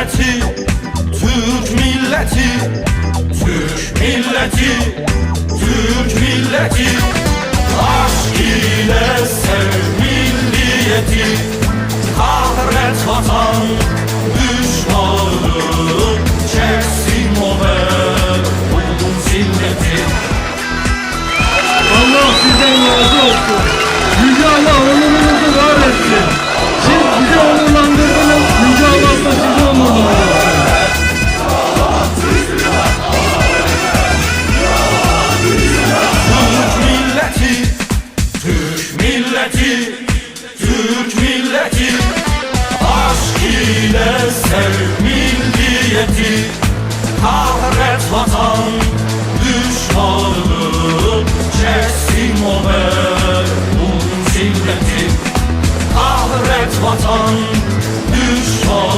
milleti Türk milleti Türk milleti Türk milleti. Aşk ile sev milliyeti Kahret vatan düşmanı Çeksin o be bunun zinneti milleti Türk milleti. Aşk ile sev milliyeti Kahret vatan düşmanı Çeksin o merhum zilleti Kahret vatan düşmanı Çeksin